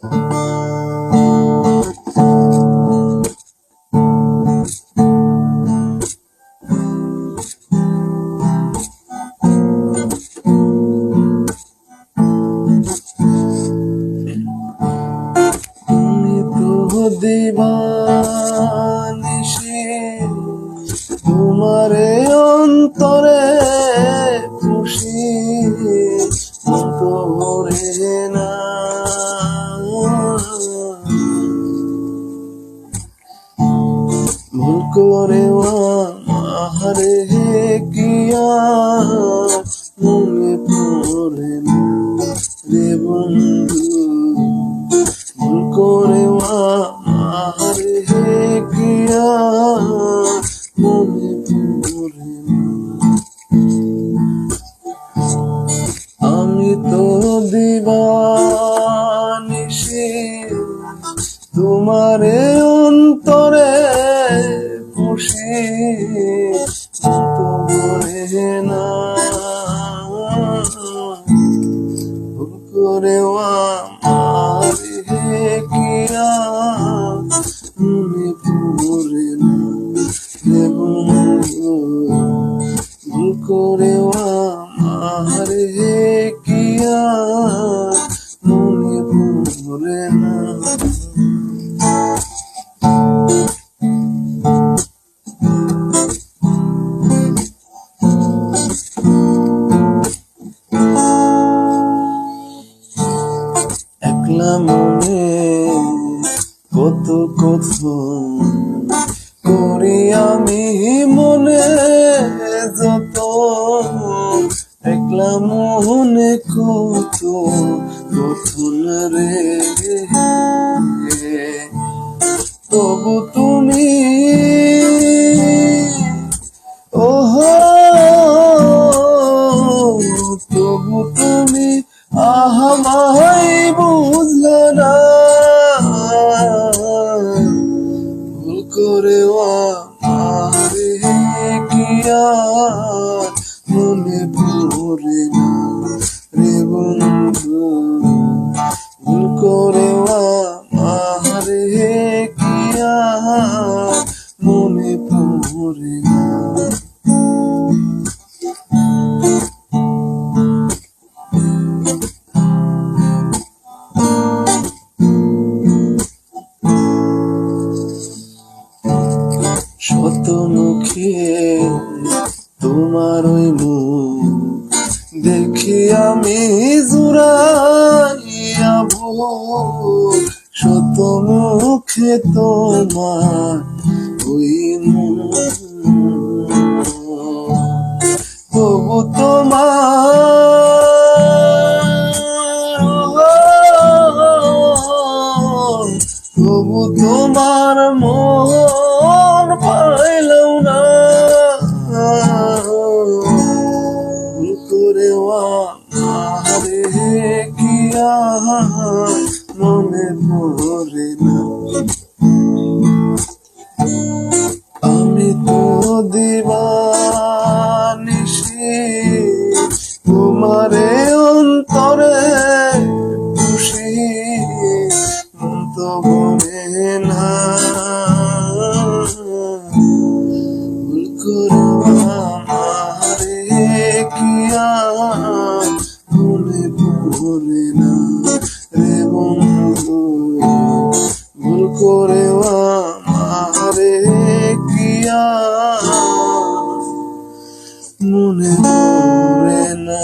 তুমি ভুল করে আহারে কিয়া মনে পড়ে রে বন্ধু। ভুল করে আহারে কিয়া না ভুল করে আমার কিয়া মনে পড়ে না ভুল করে আমার না একলা মনে কত কত করি আমি মনে, যত একলা মনে কত কথন রে। তবু তুমি মনে পড়ে দেখি আমি জুড়াইয়া বুক শত মুখে তোমার ওই তবু তোমার কিয়া মনে পড়ে না। আমি তো দিবানিশি, তোমারে অন্তরে খুশি, মন তো বলে না ভুল করো মনে পড়ে না